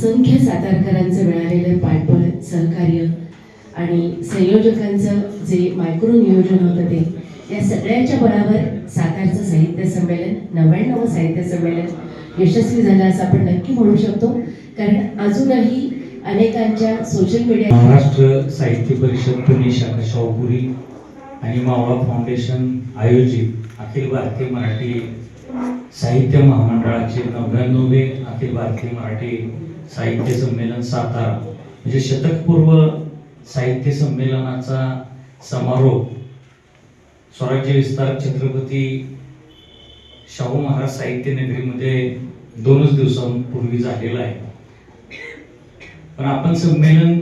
असंख्य सातारकरांचं मिळालेलं पाठबळ सहकार्य आणि संयोजकांचं जे मायक्रो नियोजन होतं ते या सगळ्याच्या बळावर सातारचं साहित्य संमेलन नव्याण्णव साहित्य संमेलन यशस्वी झालं असं आपण नक्की म्हणू शकतो. कारण अजूनही अनेकांच्या सोशल मीडिया महाराष्ट्र साहित्य परिषद पुणे शाखा शाहपुरी आणि मावळा फाउंडेशन आयोजित अखिल भारतीय मराठी साहित्य महामंडळाचे नव्याण्णवे अखिल भारतीय मराठी साहित्य संमेलन सातारा. म्हणजे शतकपूर्व साहित्य संमेलनाचा समारोप स्वराज्य विस्तार छत्रपती शाहू महाराज साहित्य नगरीमध्ये दोनच दिवसांपूर्वी झालेला आहे. पण आपण संमेलन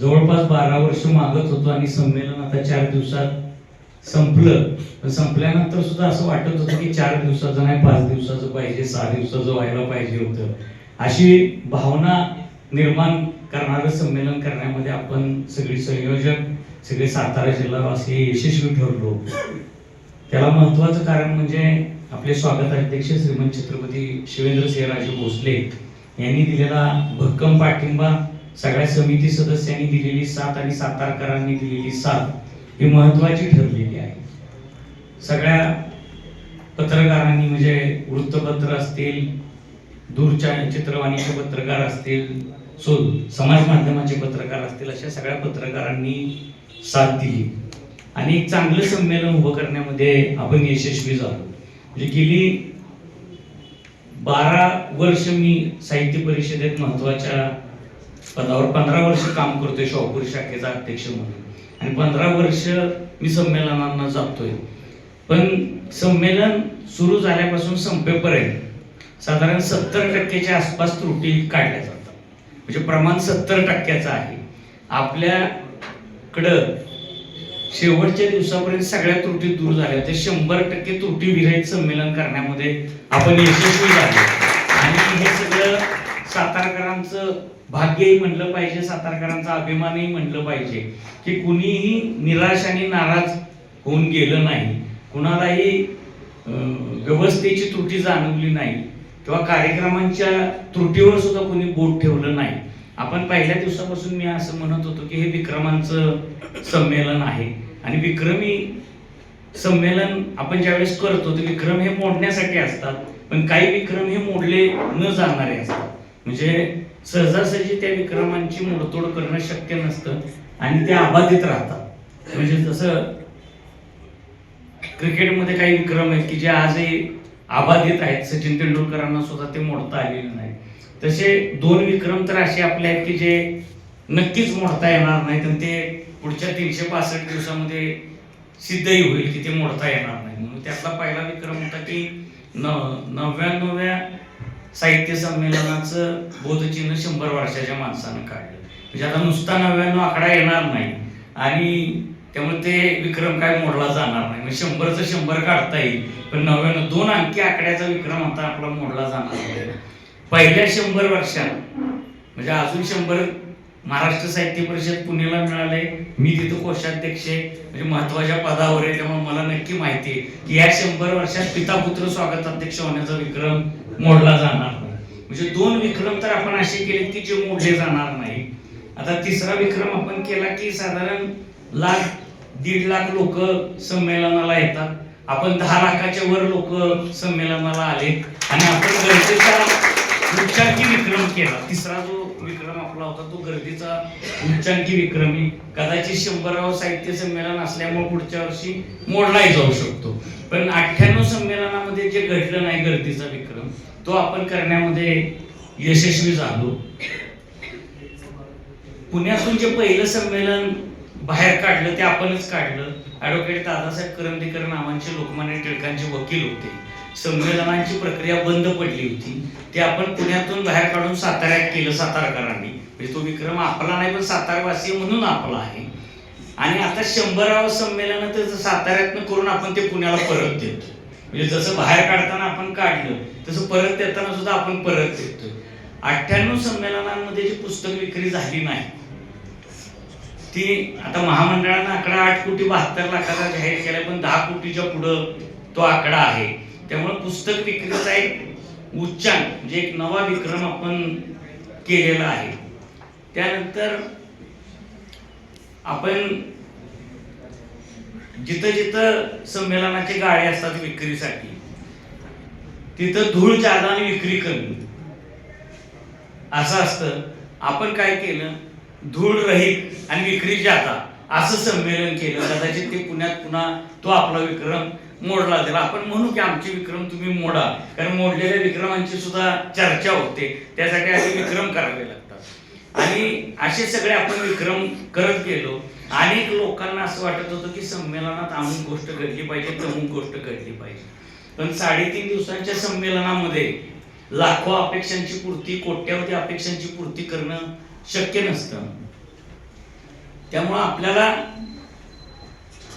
जवळपास बारा वर्ष मागत होतो आणि संमेलन आता चार दिवसात संपलं. पण संपल्यानंतर सुद्धा असं वाटत होतं की चार दिवसाचं नाही पाच दिवसाचं पाहिजे सहा दिवसाचं व्हायला पाहिजे होतं. अशी भावना निर्माण करणारं संमेलन करण्यामध्ये आपण सगळी संयोजक सगळे सातारा जिल्हावासी यशस्वी ठरलो. त्याला महत्वाचं कारण म्हणजे आपले स्वागत अध्यक्ष श्रीमंत छत्रपती शिवेंद्रसिंहराजे भोसले यांनी दिलेला भक्कम पाठिंबा सगळ्या समिती सदस्यांनी दिलेली साथ आणि सातारकरांनी दिलेली साथ ही महत्वाची ठरलेली आहे. सगळ्या पत्रकारांनी म्हणजे वृत्तपत्र असतील दूरच्या चित्रवाणीचे पत्रकार असतील सो समाज माध्यमाचे पत्रकार असतील अशा सगळ्या पत्रकारांनी साथ दिली. आणि एक चांगलं संमेलन उभं करण्यामध्ये आपण यशस्वी झालो. म्हणजे गेली बारा वर्ष मी साहित्य परिषदेत महत्त्वाच्या पदावर पंधरा वर्ष काम करतोय शॉपूर शाखेचा अध्यक्ष म्हणून. आणि पंधरा वर्ष मी संमेलनांना जातोय. पण संमेलन सुरू झाल्यापासून संपेपर्यंत साधारण सत्तर टक्क्याच्या आसपास त्रुटी काढल्या जातात. म्हणजे प्रमाण सत्तर टक्क्याचं आहे. आपल्याकडं शेवटच्या दिवसापर्यंत सगळ्या त्रुटी दूर झाल्या. ते शंभर टक्के त्रुटी विरहित संमेलन करण्यामध्ये आपण यशस्वी झालो. आणि हे सगळं सातारकरांचं भाग्यही म्हणलं पाहिजे सातारकरांचा अभिमानही म्हणलं पाहिजे की कुणीही निराश आणि नाराज होऊन गेलं नाही. कुणालाही व्यवस्थेची त्रुटी जाणवली नाही. किंवा कार्यक्रमांच्या त्रुटीवर सुद्धा कोणी बोट ठेवलं नाही. आपण पहिल्या दिवसापासून मी असं म्हणत होतो की हे विक्रमांचं संमेलन आहे. आणि विक्रमी संमेलन आपण ज्यावेळेस करतो ते विक्रम हे मोडण्यासाठी असतात पण काही विक्रम हे मोडले न जाणारे असतात. म्हणजे सहजासहजी त्या विक्रमांची मोडतोड करणं शक्य नसतं आणि ते अबाधित राहतात. म्हणजे जसं क्रिकेटमध्ये काही विक्रम आहेत की जे आजही अबाधित आहेत. सचिन तेंडुलकरांना सुद्धा ते मोडता आलेले नाही. तसे दोन विक्रम तर असे आपले आहेत की जे नक्कीच मोडता येणार नाहीत आणि ते पुढच्या तीनशे पासष्ट दिवसामध्ये सिद्धही होईल की ते मोडता येणार नाही. म्हणून त्यातला पहिला विक्रम होता की न नव्याण्णव्या साहित्य संमेलनाचं बोधचिन्ह शंभर वर्षाच्या माणसानं काढलं. म्हणजे आता नुसता नव्याण्णव आकडा येणार नाही. आणि त्यामुळे ते विक्रम काय मोडला जाणार नाही. म्हणजे शंभरचं शंभर काढता येईल पण नव्याण्णव दोन अंकी आकड्याचा विक्रम आता आपला मोडला जाणार नाही. पहिल्या शंभर वर्षात म्हणजे अजून शंभर महाराष्ट्र साहित्य परिषद पुण्याला मिळाले मी तिथं कोषाध्यक्ष आहे म्हणजे महत्त्वाच्या पदावर आहे त्यामुळे मला नक्की माहिती आहे की या शंभर वर्षात पिता पुत्र स्वागताध्यक्ष होण्याचा विक्रम मोडला जाणार नाही. म्हणजे दोन विक्रम तर आपण असे केले की जे मोडले जाणार नाही. आता तिसरा विक्रम आपण केला की साधारण लाख दीड लाख लोक संमेलनाला येतात. आपण दहा लाखाच्या वर लोक संमेलनाला आले. आणि आपण गरजेचा उच्चांकी विक्रम केला. तिसरा जो विक्रम आपला होता तो गर्दीचा उच्चांकी विक्रमी. कदाचित शंभरावं साहित्य संमेलन असल्यामुळे पुढच्या वर्षी मोडलाही जाऊ शकतो. पण अठ्ठ्याण्णव संमेलनामध्ये जे घडलं नाही गर्दीचा विक्रम तो आपण करण्यामध्ये यशस्वी झालो. पुण्यातून जे पहिलं संमेलन बाहेर काढलं ते आपणच काढलं. ऍडव्होकेट दादासाहेब करंदीकर नावांचे लोकमान्य टिळकांचे वकील होते. संमेलनांची प्रक्रिया बंद पडली होती. ते आपण पुण्यातून बाहेर काढून साताऱ्यात केलं सातारकरांनी. म्हणजे तो विक्रम आपला नाही पण सातारवासी म्हणून आपला आहे. आणि आता शंभरावं संमेलन तर साताऱ्यातनं करून आपण ते पुण्याला परत देतो. म्हणजे जसं बाहेर काढताना आपण काढलं तसं परत देताना सुद्धा आपण परत देतोय. अठ्ठ्याण्णव संमेलनांमध्ये जी पुस्तक विक्री झाली नाही ती आता महामंडळानं आकडा आठ कोटी बहात्तर लाखाचा जाहीर केला पण दहा कोटीच्या पुढं तो आकडा आहे. त्यामुळे पुस्तक विक्रीचा एक उच्चांक म्हणजे एक नवा विक्रम आपण केलेला आहे. त्यानंतर आपण जिथं जिथं संमेलनाचे गाळे असतात विक्रीसाठी तिथं धूळ जादा आणि विक्री कमी. असं असतं. आपण काय केलं? धूळ रहित आणि विक्री जाता असं संमेलन केलं. कदाचित ते पुण्यात पुन्हा तो आपला विक्रम मोडला त्याला आपण म्हणू की आमचे विक्रम तुम्ही मोडा. कारण मोडलेल्या विक्रमांची सुद्धा चर्चा होते. त्यासाठी आधी विक्रम करावे लागतात. आणि असे सगळे आपण विक्रम करत गेलो. अनेक लोकांना असं वाटत होतं की संमेलनात अमुक गोष्ट घडली पाहिजे तमुक गोष्ट घडली पाहिजे. पण साडेतीन दिवसांच्या संमेलनामध्ये लाखो अपेक्षांची पूर्ती कोट्यावधी अपेक्षांची पूर्ती करणं शक्य नसतं. त्यामुळं आपल्याला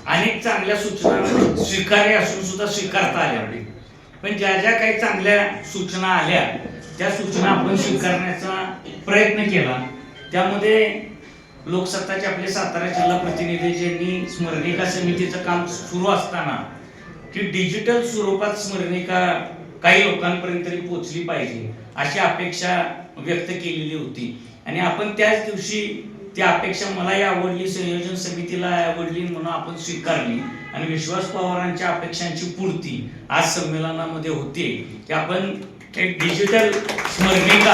अनेक चांगल्या सूचना स्वीकार्य असून सुद्धा स्वीकारता आल्या पण ज्या ज्या काही चांगल्या सूचना आल्या त्या सूचना आपण स्वीकारण्याचा प्रयत्न केला. त्यामध्ये लोकसत्ताचे आपले सातारा जिल्हा प्रतिनिधी ज्यांनी स्मरणिका समितीचं काम सुरू असताना की डिजिटल स्वरूपात स्मरणिका काही लोकांपर्यंत तरी पोहोचली पाहिजे अशी अपेक्षा व्यक्त केलेली होती. आणि आपण त्याच दिवशी ती अपेक्षा मलाही आवडली संयोजन समितीला आवडली म्हणून आपण स्वीकारली. आणि विश्वास पवारांच्या अपेक्षांची पूर्ती आज संमेलनामध्ये होते. की आपण एक डिजिटल स्मरणिका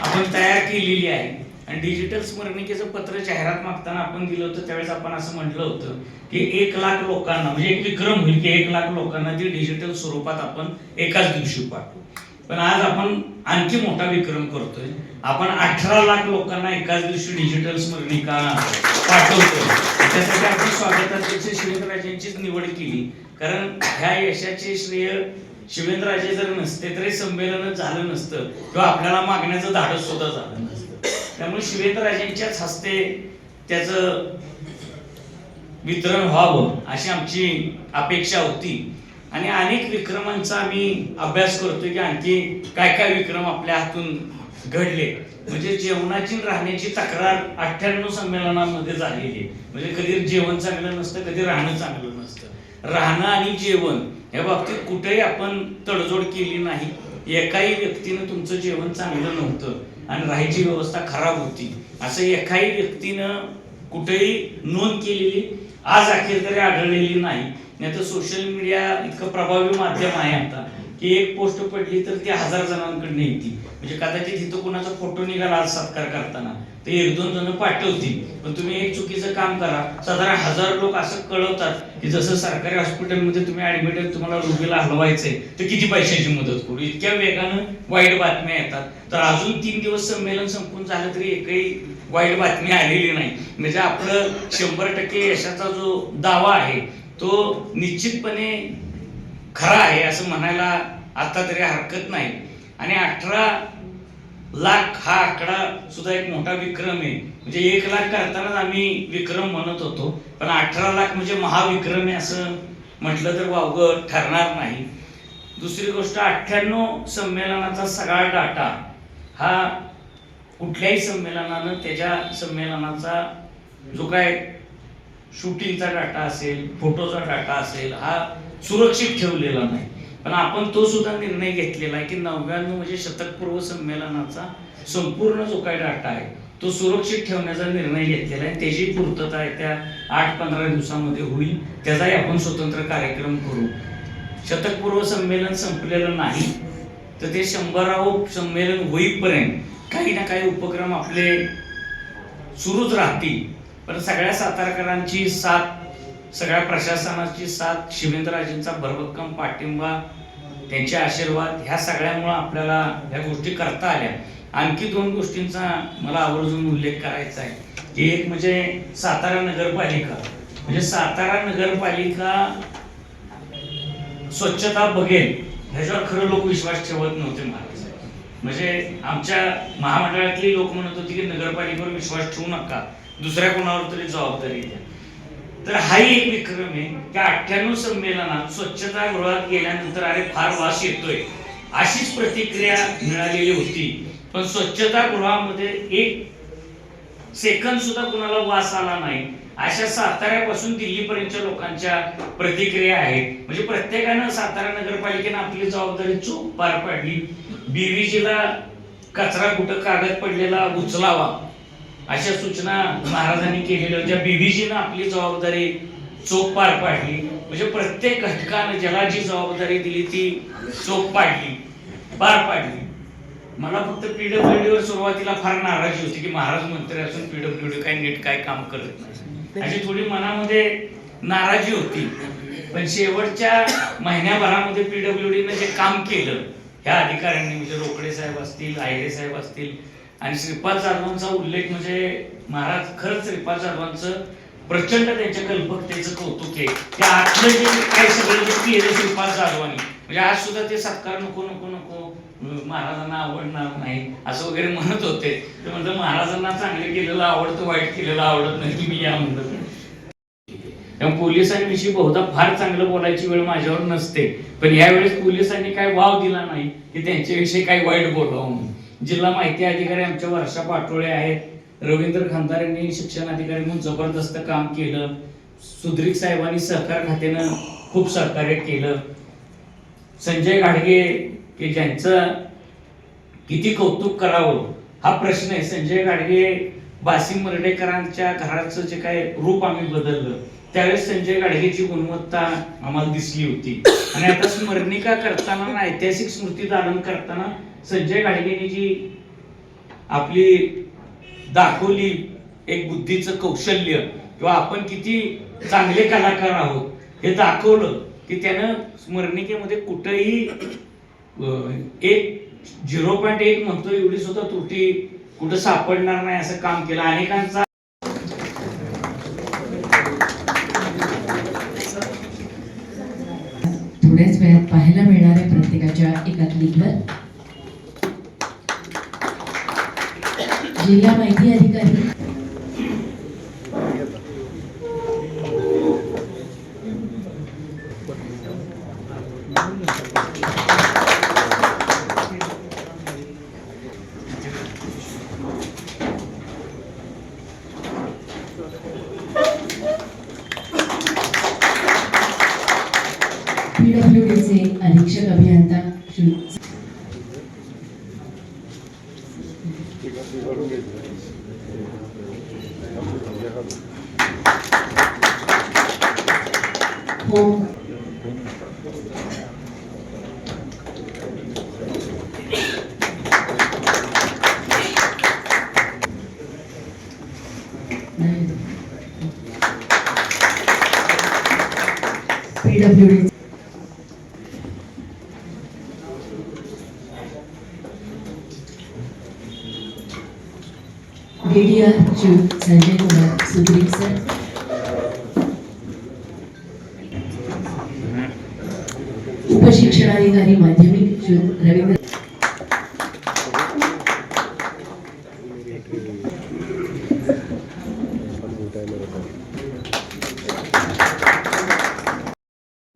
आपण तयार केलेली आहे. आणि डिजिटल स्मरणिकेचं पत्र जाहिरात मागताना आपण दिलं होतं त्यावेळेस आपण असं म्हटलं होतं की एक लाख लोकांना म्हणजे एक विक्रम होईल की एक लाख लोकांना ती डिजिटल स्वरूपात आपण एकाच दिवशी पाठवू. पण आज आपण आणखी मोठा विक्रम करतोय. आपण अठरा लाख लोकांना एकाच दिवशी डिजिटल स्मरणिका पाठवतोय. त्यासाठी आपण स्वागताध्यक्ष शिवेंद्रराजेंचीच निवड केली. कारण ह्या यशाचे श्रेय शिवेंद्रराजे जर नसते तरी संमेलन झालं नसतं. किंवा आपल्याला मागण्याचं धाडस सुद्धा झालं नसतं. त्यामुळे शिवेंद्रराजेंच्याच हस्ते त्याचं वितरण व्हावं अशी आमची अपेक्षा होती. आणि अनेक विक्रमांचा आम्ही अभ्यास करतोय की आणखी काय काय विक्रम आपल्या हातून घडले. म्हणजे जेवणाची राहण्याची तक्रार अठ्ठ्याण्णव संमेलनामध्ये झालेली आहे. म्हणजे कधी जेवण चांगलं नसतं कधी राहणं चांगलं नसतं. राहणं आणि जेवण या बाबतीत कुठेही आपण तडजोड केली नाही. एकाही व्यक्तीनं तुमचं जेवण चांगलं नव्हतं आणि राहायची व्यवस्था खराब होती. असं एकाही व्यक्तीनं कुठेही नोंद केलेली आज अखेर तरी आढळलेली नाही. नाही तर सोशल मीडिया इतकं प्रभावी माध्यम आहे आता की एक पोस्ट पडली तर ती हजार जणांकडे येते. म्हणजे कदाचित इथं कोणाचा फोटो निघाला आज सत्कार करताना ते एक दोन जण पाठवतील. पण तुम्ही एक चुकीचं काम करा. साधारण हजार लोक असं कळवतात की जसं सरकारी हॉस्पिटलमध्ये तुम्ही ऍडमिट तुम्हाला रोगीला हलवायचंय तर किती पैशाची मदत करू? इतक्या वेगानं वाईट बातम्या येतात. तर अजून तीन दिवस संमेलन संपून झालं तरी एकही वाईट बातमी आलेली नाही. म्हणजे आपलं शंभर टक्के यशाचा जो दावा आहे तो निश्चितपणे खरा आहे असं म्हणायला आता तरी हरकत नाही. आणि अठरा लाख हा आकडा सुद्धा एक मोठा विक्रम आहे. म्हणजे एक लाख करतानाच आम्ही विक्रम म्हणत होतो. पण अठरा लाख म्हणजे महाविक्रम आहे असं म्हटलं तर वावगं ठरणार नाही. दुसरी गोष्ट अठ्ठ्याण्णव संमेलनाचा सगळा डाटा हा कुठल्याही संमेलनानं त्याच्या संमेलनाचा जो काय शूटिंगचा डाटा असेल फोटोचा डाटा असेल हा सुरक्षित ठेवलेला नाही. पण आपण तो सुद्धा निर्णय घेतलेला आहे की नव्याण्णव म्हणजे शतकपूर्व संमेलनाचा संपूर्ण जो काही डाटा आहे तो सुरक्षित ठेवण्याचा निर्णय घेतलेला आहे. त्याची पूर्तता येत्या आठ पंधरा दिवसामध्ये होईल. त्याचाही आपण स्वतंत्र कार्यक्रम करू. शतकपूर्व संमेलन संपलेलं नाही तर ते शंभरावं संमेलन होईपर्यंत काही ना काही उपक्रम आपले सुरूच राहतील. पण सगळ्या सातारकरांची साथ सगळ्या प्रशासनाची साथ शिवेंद्रराजेंचा भरभक्कम पाठिंबा त्यांचे आशीर्वाद ह्या सगळ्यामुळं आपल्याला ह्या गोष्टी करता आल्या. आणखी दोन गोष्टींचा मला आवर्जून उल्लेख करायचा आहे. की एक म्हणजे सातारा नगरपालिका. म्हणजे सातारा नगरपालिका स्वच्छता बघेल ह्याच्यावर खरं लोक विश्वास ठेवत नव्हते मला. म्हणजे आमच्या महामंडळातली लोक म्हणत होती की नगरपालिकेवर विश्वास ठेवू नका. दुसऱ्या कोणावर तरी जबाबदारी द्या. तर हाही एक विक्रम आहे त्या अठ्ठ्याण्णव संमेलनात स्वच्छता गृहात गेल्यानंतर अरे फार वास येतोय. अशीच प्रतिक्रिया मिळालेली होती. पण स्वच्छता गृहामध्ये एक सेकंद सुद्धा कुणाला वास आला नाही. अशा साताऱ्यापासून दिल्लीपर्यंतच्या लोकांच्या प्रतिक्रिया आहेत. म्हणजे प्रत्येकानं सातारा नगरपालिकेनं आपली जबाबदारी चूक पार पाडली. बीवीजीला कचरा कुठं कागद पडलेला उचलावा अशा सूचना महाराजांनी केलेल्या होत्या. बीव्हीजीनं आपली जबाबदारी चोख पार पाडली. म्हणजे प्रत्येक घटकानं ज्याला जी जबाबदारी दिली ती चोख पाडली पार पाडली. मला फक्त पीडब्ल्यूडीवर सुरुवातीला फार नाराजी होती की महाराज मंत्री असून पीडब्ल्यूडी काय नीट काय काम करत नाही. अशी थोडी मनामध्ये नाराजी होती. पण शेवटच्या महिन्याभरामध्ये पीडब्ल्यूडीनं जे काम केलं ह्या अधिकाऱ्यांनी म्हणजे रोकडे साहेब असतील आयरे साहेब असतील आणि श्रीपाद जाधवांचा उल्लेख म्हणजे महाराज खरंच श्रीपाद जाधवांचं प्रचंड त्यांच्या कल्पकतेचं कौतुक आहे. त्या आतलं जे काही सगळं जे केलं श्रीपाद जाधवांनी म्हणजे आज सुद्धा ते सत्कार नको नको नको महाराजांना आवडणार नाही असं वगैरे म्हणत होते. ते म्हणतात महाराजांना चांगलं केलेलं आवडतं वाईट केलेलं आवडत नाही तुम्ही या म्हणतो त्यामुळे पोलिसांविषयी बहुधा फार चांगलं बोलायची वेळ माझ्यावर नसते. पण यावेळेस पोलिसांनी काय वाव दिला नाही की त्यांच्याविषयी काही वाईट बोलावं म्हणून. जिल्हा माहिती अधिकारी आमच्या वर्षा पाटोळे आहेत. रवींद्र खानदार यांनी शिक्षण अधिकारी म्हणून जबरदस्त काम केलं. सुद्रिक साहेबांनी सहकार खात्यानं खूप सहकार्य केलं. संजय घाडगे की ज्यांचं किती कौतुक करावं हा प्रश्न आहे. संजय गाडगे बासिम मर्डेकरांच्या घराचं जे काय रूप आम्ही बदललं त्यावेळेस संजय गाडगेची गुणवत्ता आम्हाला दिसली होती. आणि आता स्मरणिका करताना ऐतिहासिक स्मृती धारण करताना संजय गाडगेने जी आपली दाखवली एक बुद्धीचं कौशल्य किंवा आपण किती चांगले कलाकार आहोत हे दाखवलं की त्यानं स्मरणिकेमध्ये कुठंही एक झिरो पॉईंट एक म्हणतो एवढी सुद्धा त्रुटी कुठं सापडणार नाही असं काम केलं. अनेकांचा थोड्याच वेळात पाहायला मिळणार आहे प्रत्येकाच्या एका क्लिकवर जिल्हा माहिती अधिकारी. पीडब्ल्यूडीचे अधीक्षक अभियंता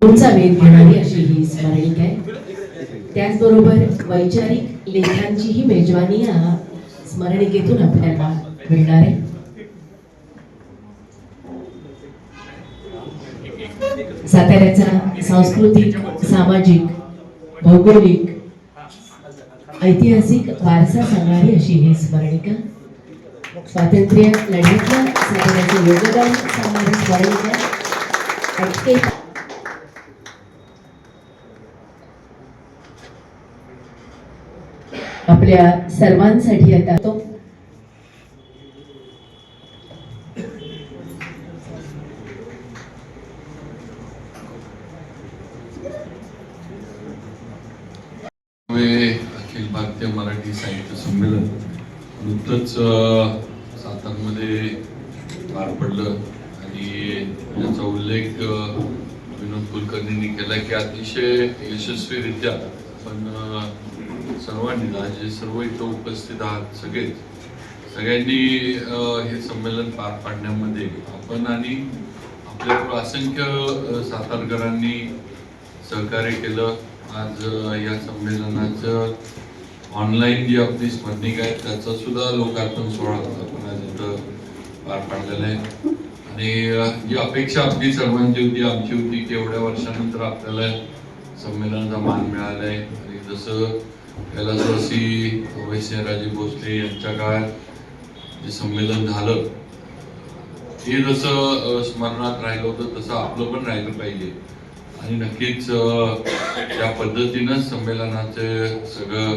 तुमचा वेध घेणारी अशी ही स्मरणिक आहे. त्याचबरोबर वैचारिक लेखांचीही मेजवानी या स्मरणिकेतून आपल्याला मिळणार आहे. साताऱ्याचा सांस्कृतिक सामाजिक भौगोलिक ऐतिहासिक वारसा सांगणारी अशी ही स्मरणिका. स्वातंत्र्य लढ्यातल्या साताऱ्याचे योगदान सांगणारी स्मरणिका आणि एक आपल्या सर्वांसाठी आता तो अखिल भारतीय मराठी साहित्य संमेलन नुकतंच सातारमध्ये पार पडलं आणि याचा उल्लेख विनोद कुलकर्णींनी केला की अतिशय यशस्वीरित्या आपण सर्वांनी जे सर्व इथं उपस्थित आहात सगळेच. सगळ्यांनी हे संमेलन पार पाडण्यामध्ये आपण आणि आपल्या असंख्य सातारकरांनी सहकार्य केलं. आज या संमेलनाचं ऑनलाईन जी आपली स्पर्धिका आहे त्याचा सुद्धा लोकार्पण सोहळा आपण आज इथं पार पाडलेला आहे. आणि जी अपेक्षा आपली सर्वांची होती आमची होती की एवढ्या वर्षानंतर आपल्याला संमेलनाचा मान मिळाला आहे. आणि जसं कैलासवासी वैश्यराजे भोसले यांच्या काळात जे संमेलन झालं हे जसं स्मरणात राहिलं होतं तसं आपलं पण राहिलं पाहिजे. आणि नक्कीच त्या पद्धतीनं संमेलनाचे सगळं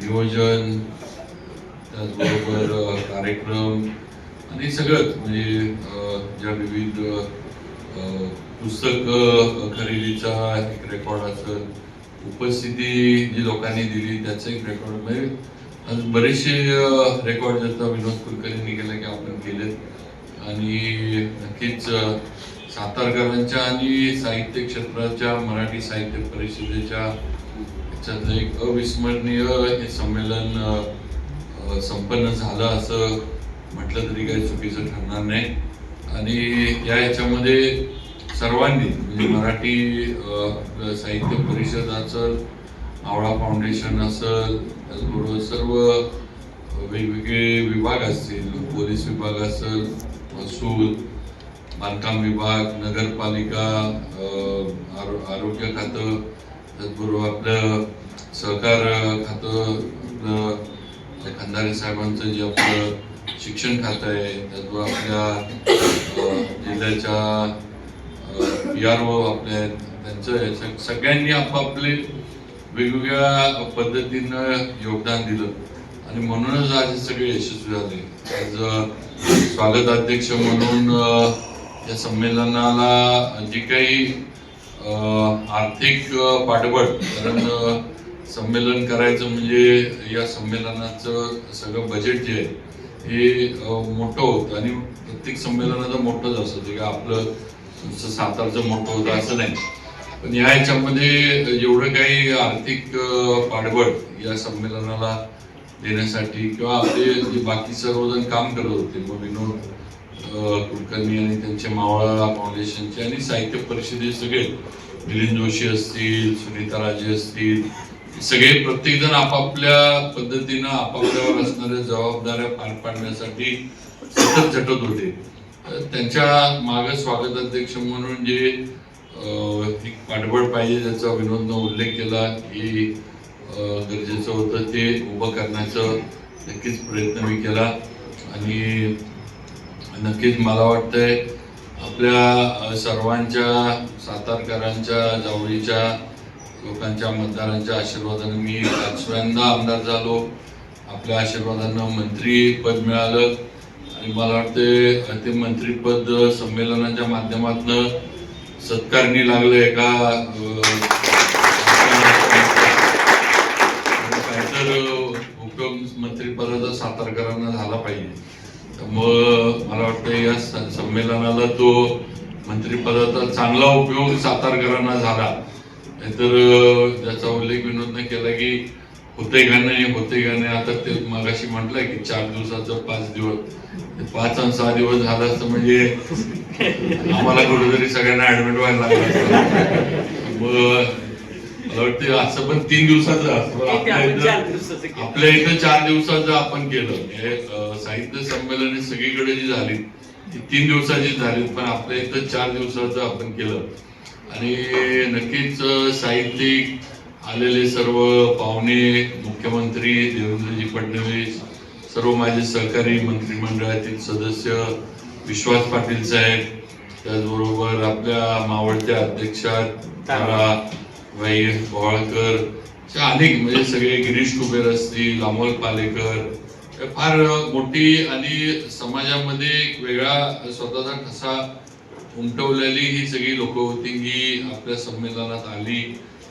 नियोजन त्याचबरोबर कार्यक्रम आणि सगळंच म्हणजे ज्या विविध पुस्तक खरेदीचा एक रेकॉर्ड असेल उपस्थिती जी लोकांनी दिली त्याचं एक रेकॉर्ड म्हणजे आज बरेचसे रेकॉर्ड ज्याचा विनोद कुलकर्णींनी केलं की आपण केलेत. आणि नक्कीच सातारकरांच्या आणि साहित्य क्षेत्राच्या मराठी साहित्य परिषदेच्या याच्यातलं एक अविस्मरणीय हे संमेलन संपन्न झालं असं म्हटलं तरी काही चुकीचं ठरणार नाही. आणि या याच्यामध्ये सर्वांनी म्हणजे मराठी आपलं साहित्य परिषद असेल आवळा फाउंडेशन असेल त्याचबरोबर सर्व वेगवेगळे विभाग असतील पोलीस विभाग असेल महसूल बांधकाम विभाग नगरपालिका आरो- आरोग्य खातं त्याचबरोबर आपलं सहकार खातं आपलं खंदारे साहेबांचं जे आपलं शिक्षण खातं आहे त्याचबरोबर आपल्या जिल्ह्याच्या पी आर ओ आपले आहेत त्यांचं सगळ्यांनी आपापले वेगवेगळ्या पद्धतीनं योगदान दिलं. आणि म्हणूनच आज हे सगळे यशस्वी झाले. आज अ, स्वागताध्यक्ष म्हणून या संमेलनाला जी काही आर्थिक पाठबळ कारण संमेलन करायचं म्हणजे या संमेलनाचं सगळं बजेट जे आहे हे मोठं होतं. आणि प्रत्येक संमेलनाचं मोठंच असतं. जे का आपलं तुमचं सातारचं मोठं होतं असं नाही. पण या ह्याच्यामध्ये एवढं काही आर्थिक पाठबळ या संमेलनाला देण्यासाठी किंवा आपले जे बाकी सर्वजण काम करत होते मग विनोद कुलकर्णी आणि त्यांचे मावळा फाउंडेशनचे आणि साहित्य परिषदे सगळे मिलिंद जोशी असतील सुनीता राजे असतील सगळे प्रत्येक जण आपापल्या पद्धतीनं आपापल्यावर असणाऱ्या जबाबदाऱ्या पार पाडण्यासाठी सतत झटत होते. त्यांच्या माग स्वागत अध्यक्ष म्हणून जे एक पाठबळ पाहिजे त्याचा विनोदनं उल्लेख केला की गरजेचं होतं. ते उभं करण्याचं नक्कीच प्रयत्न मी केला. आणि नक्कीच मला वाटतंय आपल्या सर्वांच्या सातारकरांच्या जावळीच्या लोकांच्या मतदारांच्या आशीर्वादाने मी पाचव्यांदा आमदार झालो. आपल्या आशीर्वादानं मंत्री पद मिळालं. आणि मला वाटते ते मंत्रीपद संमेलनाच्या माध्यमातून सत्कारणी लागलं एका काहीतर उपयोग मंत्रीपदाचा सातारकरांना झाला पाहिजे. त्यामुळं मला वाटतं या संमेलनाला तो मंत्रिपदाचा चांगला उपयोग सातारकरांना झाला. नाहीतर ज्याचा उल्लेख विनोदने केला की होते का नाही होते का नाही आता ते मगाशी म्हटलंय की चार दिवसाचं पाच दिवस. पाच आणि सहा दिवस झालं असतं म्हणजे आम्हाला कुठेतरी सगळ्यांना ऍडमिट व्हायला लागलं मग मला वाटतं असं पण तीन दिवसाचं असतं. आपल्या इथं आपल्या इथं चार दिवसाचं आपण केलं. हे अ, साहित्य संमेलन ही सगळीकडे जी झाली ती तीन दिवसाची झाली पण आपल्या इथं चार दिवसाचं आपण केलं. आणि नक्कीच साहित्यिक आलेले सर्व पाहुणे मुख्यमंत्री देवेंद्रजी फडणवीस सर्व माझे सहकारी मंत्रिमंडळातील सदस्य विश्वास पाटील साहेब त्याचबरोबर आपल्या मावळत्या अध्यक्षा तारा बाई भोवाळकर अशा अनेक म्हणजे सगळे गिरीश कुबेर असतील अमोल पालेकर फार मोठी आणि समाजामध्ये एक वेगळा स्वतःचा ठसा उमटवलेली ही सगळी लोक होती जी आपल्या संमेलनात आली.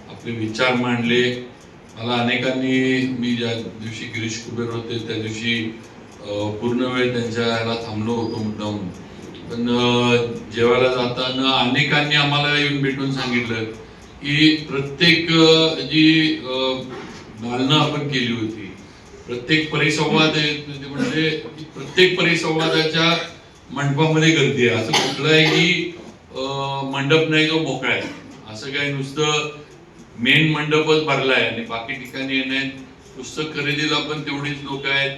आपले विचार मांडले. मला अनेकांनी मी ज्या दिवशी गिरीश कुबेर होते त्या दिवशी पूर्ण वेळ त्यांच्या ह्याला थांबलो होतो मुद्दाम. पण जेवायला जाताना अनेकांनी आम्हाला येऊन भेटून सांगितलं की प्रत्येक जी दालनं आपण केली होती प्रत्येक परिसंवाद म्हणजे, म्हणजे प्रत्येक परिसंवादाच्या मंडपामध्ये गर्दी आहे. असं कुठलाही की मंडप नाही जो मोकळा आहे. असं काही नुसतं मेन मंडपच भरला आहे आणि बाकी ठिकाणी येणे पुस्तक खरेदीला पण तेवढीच लोक आहेत.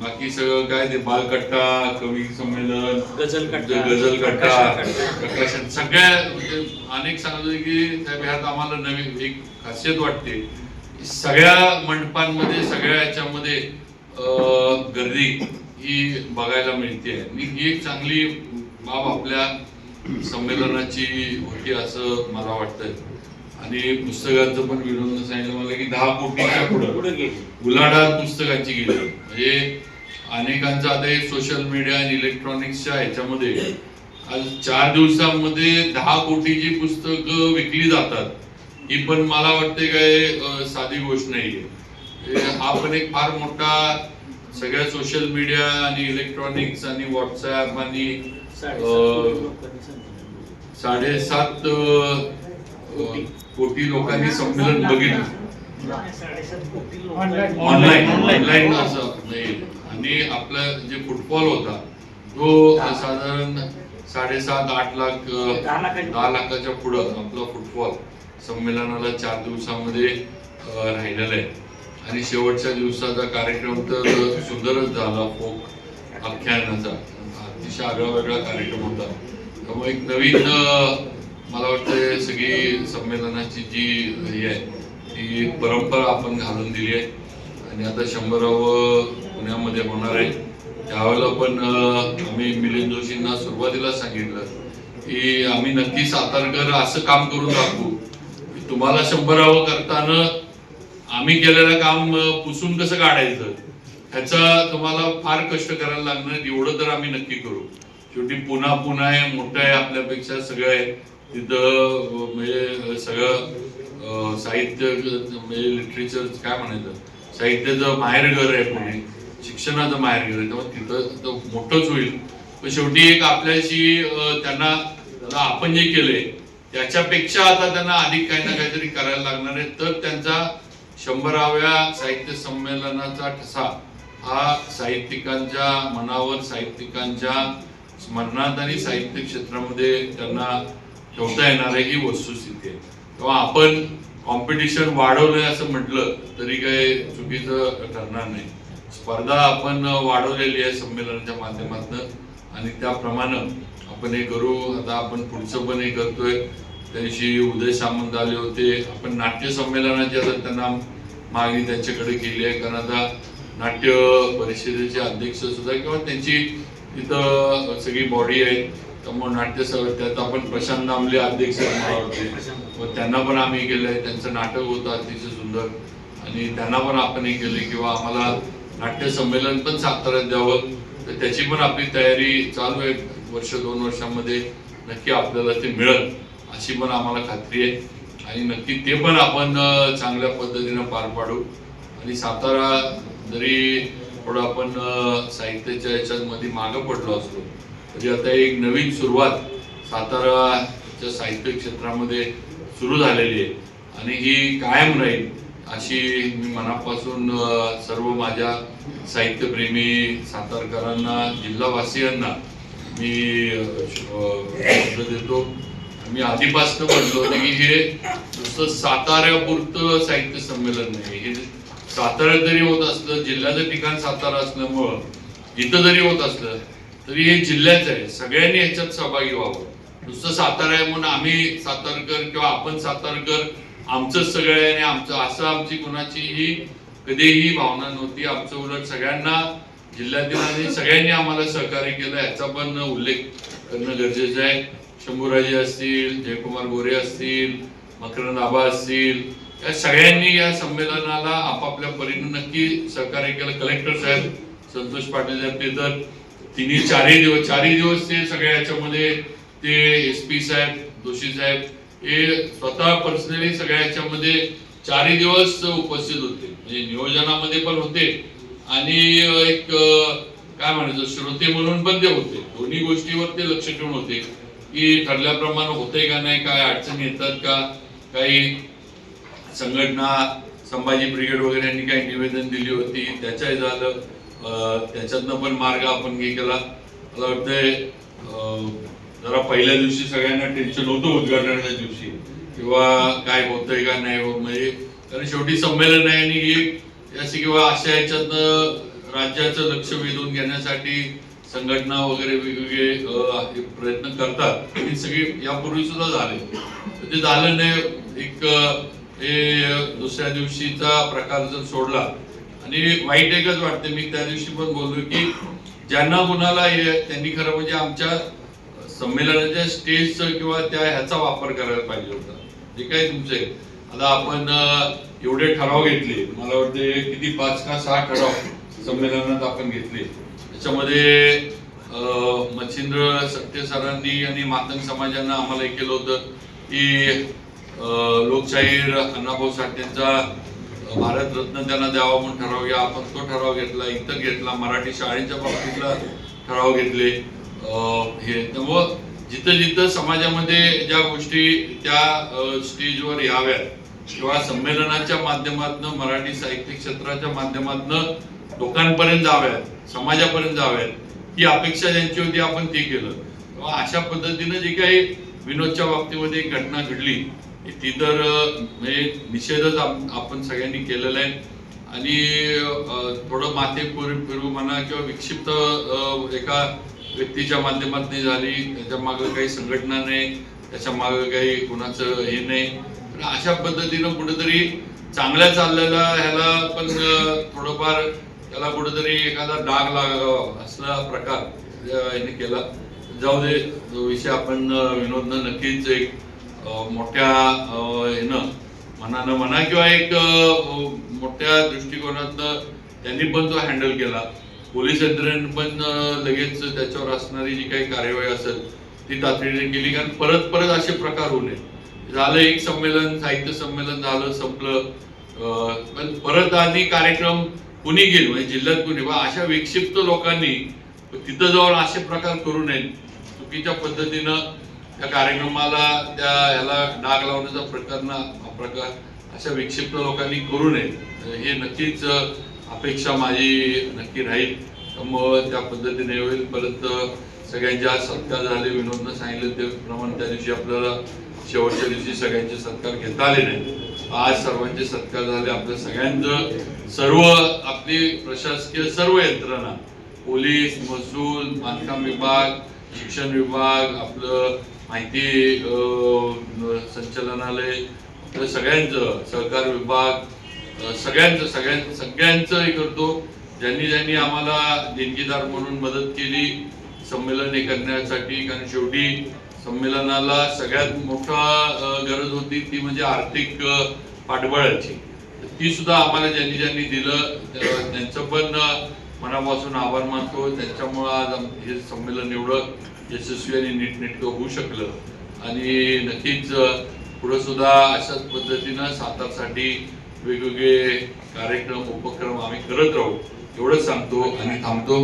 बाकी सगळं काय ते बालकट्टा कवी संमेलन गझल कट्टा, गझल कट्टा प्रकाशन सगळ्या म्हणजे अनेक सांगत की त्या ह्यात आम्हाला नवीन एक खासियत वाटते सगळ्या मंडपांमध्ये सगळ्या याच्यामध्ये गर्दी ही बघायला मिळते. आणि ही एक चांगली बाब आपल्या संमेलनाची होती असं मला वाटतंय. आणि पुस्तकांचं पण विनोद सांगितलं मला की दहा कोटीच्या पुढं उलाढाल पुस्तकांची गेली. म्हणजे अनेकांचं आता हे सोशल मीडिया आणि इलेक्ट्रॉनिक्सच्या ह्याच्यामध्ये आज चार दिवसांमध्ये दहा कोटीची पुस्तकं विकली जातात. ही पण मला वाटते काय साधी गोष्ट नाहीये. हे हा पण एक फार मोठा सगळ्या सोशल मीडिया आणि इलेक्ट्रॉनिक्स आणि व्हॉट्सअप आणि साडेसात कोटी लोकांनी संमेलन बघितलं. ऑनलाईन ऑनलाईन असं आणि आपला जे फुटबॉल होता तो साधारण साडेसात आठ लाख दहा लाखाच्या- पुढं आपला फुटबॉल संमेलनाला चार दिवसामध्ये राहिलेला आहे. आणि शेवटच्या दिवसाचा कार्यक्रम तर सुंदरच झाला फोक आख्यानाचा. अतिशय आगळा वेगळा कार्यक्रम होता. त्यामुळे एक नवीन मला वाटतं सगळी संमेलनाची जी हे आहे ती परंपरा आपण घालून दिली आहे. आणि आता शंभरावं पुण्यामध्ये होणार आहे. त्यावेळेला पण आम्ही मिलिंद जोशींना सुरुवातीला सांगितलं की आम्ही नक्की सातारकर असं काम करून दाखवू. की तुम्हाला शंभरावं करताना आम्ही केलेलं काम पुसून कसं काढायचं? ह्याचा तुम्हाला फार कष्ट करायला लागणार एवढं तर आम्ही नक्की करू. शेवटी पुन्हा पुन्हा आहे मोठं आहे आपल्यापेक्षा सगळं. आहे तिथं म्हणजे सगळं साहित्य म्हणजे लिटरेचर काय म्हणायचं? साहित्याचं माहेरघर आहे पुणे. शिक्षणाचं माहेरघर आहे. त्यामुळे तिथं तिथं मोठंच होईल. पण शेवटी एक आपल्याशी त्यांना आपण जे केले त्याच्यापेक्षा आता त्यांना अधिक काही ना काहीतरी करायला लागणार आहे. तर त्यांचा शंभराव्या साहित्य संमेलनाचा ठसा हा साहित्यिकांच्या मनावर साहित्यिकांच्या स्मरणात आणि साहित्य क्षेत्रामध्ये त्यांना ठेवता येणार आहे ही वस्तुस्थिती आहे. तेव्हा आपण कॉम्पिटिशन वाढवलंय असं म्हटलं तरी काही चुकीचं ठरणार नाही. स्पर्धा आपण वाढवलेली आहे संमेलनाच्या माध्यमातून आणि त्याप्रमाणे आपण हे करू. आता आपण पुढचं पण हे करतोय. त्यांशी उदय सामंत आले होते. आपण नाट्य संमेलनाची आता त्यांना मागणी त्यांच्याकडे केली आहे. कारण आता नाट्य परिषदेचे अध्यक्ष सुद्धा किंवा त्यांची तिथं सगळी बॉडी आहे त्यामुळे नाट्य स- त्यात आपण प्रशांत दामले अध्यक्ष व त्यांना पण आम्ही केलंय त्यांचं नाटक होतं अतिशय सुंदर. आणि त्यांना पण आपण हे केले किंवा आम्हाला नाट्य संमेलन पण साताऱ्यात द्यावं. तर त्याची पण आपली तयारी चालू आहे. वर्ष दोन वर्षामध्ये नक्की आपल्याला ते मिळेल अशी पण आम्हाला खात्री आहे. आणि नक्की ते पण आपण चांगल्या पद्धतीनं पार पाडू. आणि सातारा जरी थोडं आपण साहित्याच्या याच्यामध्ये मागं पडलो असलो म्हणजे आता एक नवीन सुरुवात साताराच्या साहित्य क्षेत्रामध्ये सुरू झालेली आहे. आणि ही कायम राहील अशी मी मनापासून सर्व माझ्या साहित्यप्रेमी सातारकरांना जिल्हावासियांना मी शब्द देतो. मी आधीपासून म्हणलो होतं की हे नुसतं साताऱ्यापुरतं साहित्य संमेलन नाही. हे सातारा जरी होत असलं जिल्ह्याचं ठिकाण सातारा असल्यामुळं इथं जरी होत असलं तरी हे जिल्ह्याचं आहे. सगळ्यांनी ह्याच्यात सहभागी व्हावं. नुसतं सातारा आहे म्हणून आम्ही सातारकर किंवा आपण सातारकर आमचंच सगळं आहे आणि आमचं असं आमची कोणाचीही कधीही भावना नव्हती. आमचं उलट सगळ्यांना जिल्ह्यातील आणि सगळ्यांनी आम्हाला सहकार्य केलं याचा पण उल्लेख करणं गरजेचं आहे. शंभूराजे असतील जयकुमार गोरे असतील मकरंद आबा असतील या सगळ्यांनी या संमेलनाला आपापल्या परीने नक्की सहकार्य केलं. कलेक्टर साहेब संतोष पाटील साहेब ते तर तिन्ही चारही दिवस चारही दिवस ते सगळ्या याच्यामध्ये ते एस पी साहेब जोशी साहेब हे स्वतः पर्सनली सगळ्या याच्यामध्ये चारही दिवस उपस्थित होते. म्हणजे नियोजनामध्ये पण होते आणि एक काय म्हणायचं श्रोते म्हणून पण ते होते. दोन्ही गोष्टीवर ते लक्ष ठेवून होते की ठरल्याप्रमाणे होते का नाही काय अडचणी येतात का काही संघटना संभाजी ब्रिगेड वगैरे यांनी काही निवेदन दिली होती त्याच्याही झालं. त्याच्यातनं पण मार्ग आपण हे केला. मला वाटतंय अं, जरा पहिल्या दिवशी सगळ्यांना टेन्शन होतं उद्घाटनाच्या दिवशी किंवा काय होतंय का नाही होत म्हणजे कारण शेवटी संमेलन आहे आणि ही अशी किंवा अशा ह्याच्यातनं राज्याचं लक्ष वेधून घेण्यासाठी संघटना वगैरे वेगवेगळे हे प्रयत्न करतात. हे सगळे यापूर्वी सुद्धा झाले. तर ते झालं नाही. एक हे दुसऱ्या दिवशीचा प्रकार जर सोडला आणि वाईट एकच वाटते मी त्या दिवशी पण बोललो की ज्यांना कुणाला हे- त्यांनी खरं म्हणजे आमच्या संमेलनाच्या स्टेजचं किंवा त्या ह्याचा वापर करायला पाहिजे होता. जे काही तुमचे आता आपण एवढे ठराव घेतले. मला वाटते किती पाच का सहा ठराव संमेलनात आपण घेतले. त्याच्यामध्ये मच्छिंद्र सत्य सरांनी आणि मातंग समाजानं आम्हाला हे केलं होतं की लोकशाहीर अण्णाभाऊ साठेंचा भारतरत्न त्यांना द्यावा म्हणून ठराव घ्या आपण तो ठराव घेतला इथं घेतला मराठी शाळेच्या बाबतीतला ठराव घेतले. हे त्यामुळं जिथं जिथं समाजामध्ये ज्या गोष्टी त्या स्टेजवर याव्यात किंवा संमेलनाच्या माध्यमातून मराठी साहित्य क्षेत्राच्या माध्यमातून लोकांपर्यंत जाव्यात समाजापर्यंत जाव्यात ही अपेक्षा ज्यांची होती आपण ती केलं. अशा पद्धतीनं जे काही विनोदच्या बाबतीमध्ये घटना घडली ती तर म्हणजे निषेधच आपण सगळ्यांनी केलेला आहे. आणि थोडं माथे फिरू म्हणा किंवा विक्षिप्त एका व्यक्तीच्या माध्यमातून झाली त्याच्या मागं काही संघटना नाही त्याच्या मागं काही कुणाचं हे नाही. तर अशा पद्धतीनं कुठेतरी चांगल्या चाललेला ह्याला पण थोडंफार त्याला कुठेतरी एखादा डाग लागावा असला प्रकार याने केला. जाऊ दे जो विषय आपण विनोदनं नक्कीच एक मोठ्या अं, ह्यानं मनानं म्हणा किंवा एक मोठ्या दृष्टिकोनातनं त्यांनी पण तो हँडल केला. पोलीस यंत्रणेनं पण लगेच त्याच्यावर असणारी जी काही कार्यवाही असेल ती तातडीने केली. कारण परत परत असे प्रकार होऊ नये झालं एक संमेलन साहित्य संमेलन झालं संपलं. पण परत आणि कार्यक्रम कुणी गेले म्हणजे जिल्ह्यात कुणी? बा अशा विक्षिप्त लोकांनी तिथं जाऊन असे प्रकार करू नयेत. चुकीच्या पद्धतीनं त्या कार्यक्रमाला त्या ह्याला डाग लावण्याचा प्रकार ना प्रकार अशा विक्षिप्त लोकांनी करू नये. हे नक्कीच अपेक्षा माझी नक्की राहील. त्यामुळं त्या पद्धतीने होईल. परत सगळ्यांच्या सगळ्यांचे आज सत्कार झाले. विनोदनं सांगितलं त्याप्रमाणे त्या दिवशी आपल्याला शेवटच्या दिवशी सगळ्यांचे सत्कार घेता आले नाही आज सर्वांचे सत्कार झाले. आपल्या सगळ्यांचं सर्व आपली प्रशासकीय सर्व यंत्रणा पोलीस महसूल बांधकाम विभाग शिक्षण विभाग आपलं माहिती संचालनालय सगळ्यांचं सहकार विभाग सगळ्यांचं सगळ्यांचं सगळ्यांचं हे करतो. ज्यांनी ज्यांनी आम्हाला देणगीदार म्हणून मदत केली संमेलन हे करण्यासाठी कारण शेवटी संमेलनाला सगळ्यात मोठा गरज होती ती म्हणजे आर्थिक पाठबळाची. ती सुद्धा आम्हाला ज्यांनी ज्यांनी दिलं त्यांचं पण मनापासून आभार मानतो. त्यांच्यामुळं आज हे संमेलन एवढं यशस्वी आणि नीटनेटकं होऊ शकलं. आणि नक्कीच पुढं सुद्धा अशाच पद्धतीनं सातारसाठी वेगवेगळे कार्यक्रम उपक्रम आम्ही करत राहू एवढंच सांगतो आणि थांबतो.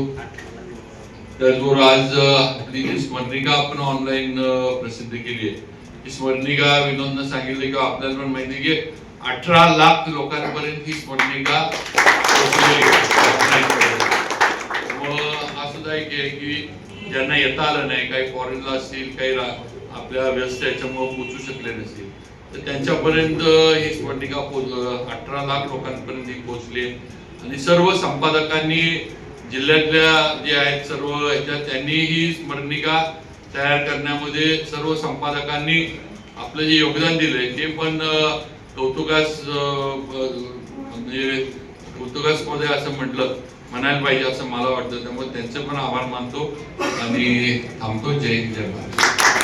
त्याचबरोबर आज आपली जी स्मरणिका आपण ऑनलाईन प्रसिद्ध केली आहे. ही स्मरणिका विनोदनं सांगितलं की आपल्याला पण माहिती की अठरा लाख लोकांपर्यंत ही स्मरणिका मग हा सुद्धा एक आहे की ज्यांना येता आलं नाही काही फॉरेनला असतील काही आपल्या व्यस्त याच्यामुळे पोचू शकले नसतील. तर त्यांच्यापर्यंत ही स्मरणिका पोच अठरा लाख लोकांपर्यंत ही पोहोचली आणि सर्व संपादकांनी जिल्ह्यातल्या जे आहेत सर्व ह्याच्यात त्यांनी ही स्मरणिका तयार करण्यामध्ये सर्व संपादकांनी आपलं जे योगदान दिलंय ते पण कौतुकास म्हणजे कौतुकास्पद आहे असं म्हटलं. म्हणायला पाहिजे असं मला वाटतं. त्यामुळे त्यांचे पण आभार मानतो. आणि थांबतो. जय जय महाराज